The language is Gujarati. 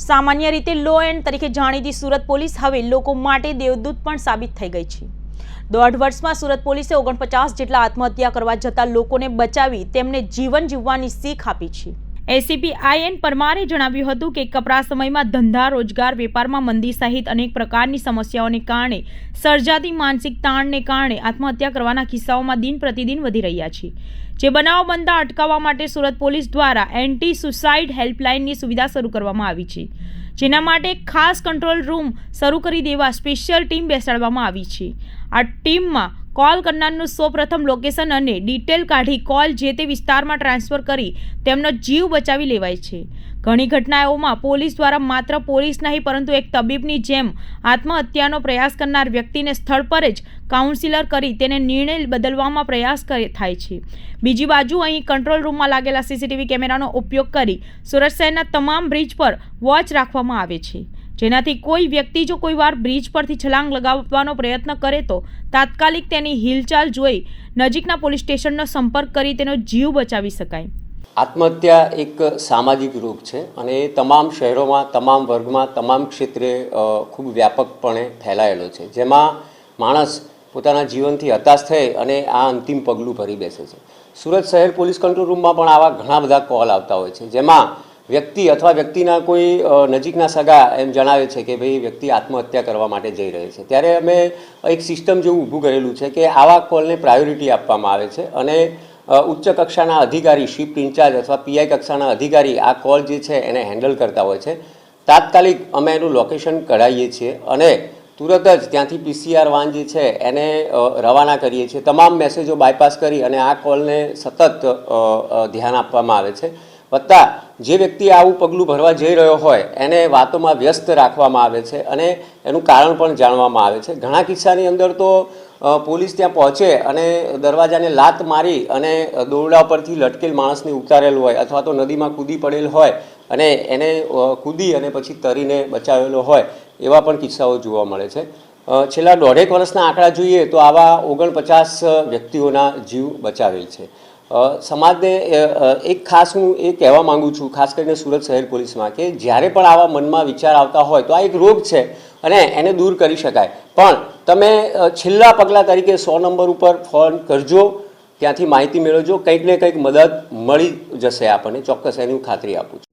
સામાન્ય રીતે લો એન્ડ તરીકે જાણીતી સુરત પોલીસ હવે લોકો માટે દેવદૂત પણ સાબિત થઈ ગઈ છે. દોઢ વર્ષમાં સુરત પોલીસે ઓગણપચાસ જેટલા આત્મહત્યા કરવા જતા લોકોને બચાવી તેમને જીવન જીવવાની શીખ આપી છે. એસીપી આઈ એન પરમારે જણાવ્યું હતું કે કપરા સમયમાં ધંધા, રોજગાર, વેપારમાં મંદી સહિત અનેક પ્રકારની સમસ્યાઓને કારણે, સર્જાતી માનસિક તાણને કારણે આત્મહત્યા કરવાના કિસ્સાઓમાં દિન પ્રતિદિન વધી રહ્યા છે. જે બનાવો બનતા અટકાવવા માટે સુરત પોલીસ દ્વારા એન્ટી સુસાઇડ હેલ્પલાઇનની સુવિધા શરૂ કરવામાં આવી છે. જેના માટે ખાસ કંટ્રોલ રૂમ શરૂ કરી દેવા સ્પેશિયલ ટીમ બેસાડવામાં આવી છે. આ ટીમમાં કોલ કરનારનું સૌપ્રથમ લોકેશન અને ડિટેલ કાઢી કોલ જે તે વિસ્તારમાં ટ્રાન્સફર કરી તેમનો જીવ બચાવી લેવાય છે. ઘણી ઘટનાઓમાં પોલીસ દ્વારા માત્ર પોલીસ નહીં, પરંતુ એક તબીબની જેમ આત્મહત્યાનો પ્રયાસ કરનાર વ્યક્તિને સ્થળ પર જ કાઉન્સિલર કરી તેને નિર્ણય બદલવામાં પ્રયાસ થાય છે. બીજી બાજુ અહીં કંટ્રોલ રૂમમાં લાગેલા સીસીટીવી કેમેરાનો ઉપયોગ કરી સુરત શહેરના તમામ બ્રિજ પર વોચ રાખવામાં આવે છે. જેનાથી કોઈ વ્યક્તિ જો કોઈ વાર બ્રિજ પરથી છલાંગ લગાવવાનો પ્રયત્ન કરે તો તાત્કાલિક તેની હિલચાલ જોઈ નજીકના પોલીસ સ્ટેશનનો સંપર્ક કરી તેનો જીવ બચાવી શકાય. આત્મહત્યા એક સામાજિક રોગ છે અને એ તમામ શહેરોમાં, તમામ વર્ગમાં, તમામ ક્ષેત્રે ખૂબ વ્યાપકપણે ફેલાયેલો છે. જેમાં માણસ પોતાના જીવનથી હતાશ થઈ અને આ અંતિમ પગલું ભરી બેસે છે. સુરત શહેર પોલીસ કંટ્રોલ રૂમમાં પણ આવા ઘણા બધા કોલ આવતા હોય છે. જેમાં વ્યક્તિ અથવા વ્યક્તિના કોઈ નજીકના સગા એમ જણાવે છે કે ભાઈ વ્યક્તિ આત્મહત્યા કરવા માટે જઈ રહ્યો છે. ત્યારે અમે એક સિસ્ટમ જેવું ઊભું કરેલું છે કે આવા કોલને પ્રાયોરિટી આપવામાં આવે છે અને ઉચ્ચ કક્ષાના અધિકારી, શિફ્ટ ઇન્ચાર્જ અથવા પીઆઈ કક્ષાના અધિકારી આ કોલ જે છે એને હેન્ડલ કરતા હોય છે. તાત્કાલિક અમે એનું લોકેશન કઢાવીએ છીએ અને તુરત જ ત્યાંથી પીસીઆર વાન જે છે એને રવાના કરીએ છીએ. તમામ મેસેજો બાયપાસ કરી અને આ કોલને સતત ધ્યાન આપવામાં આવે છે. વત્તા જે વ્યક્તિ આવું પગલું ભરવા જઈ રહ્યો હોય, એને વાતોમાં વ્યસ્ત રાખવામાં આવે છે અને એનું કારણ પણ જાણવામાં આવે છે. ઘણા કિસ્સાની અંદર તો પોલીસ ત્યાં પહોંચે અને દરવાજાને લાત મારી અને દોરડા પરથી લટકેલ માણસને ઉતારેલ હોય અથવા તો નદીમાં કૂદી પડેલ હોય અને એને કૂદી અને પછી તરીને બચાવેલો હોય, એવા પણ કિસ્સાઓ જોવા મળે છે. છેલ્લા દોઢેક વર્ષના આંકડા જોઈએ તો આવા ઓગણપચાસ વ્યક્તિઓના જીવ બચાવેલ છે. સમાજને એક ખાસ હું એ કહેવા માંગુ છું, ખાસ કરીને સુરત શહેર પોલીસમાં કે જ્યારે પણ આવા મનમાં વિચાર આવતા હોય તો આ એક રોગ છે અને એને દૂર કરી શકાય. પણ તમે છેલ્લા પગલાં તરીકે સો નંબર ઉપર ફોન કરજો, ત્યાંથી માહિતી મેળવજો, કંઈક ને કંઈક મદદ મળી જશે આપણને. ચોક્કસ એની હું ખાતરી આપું છું.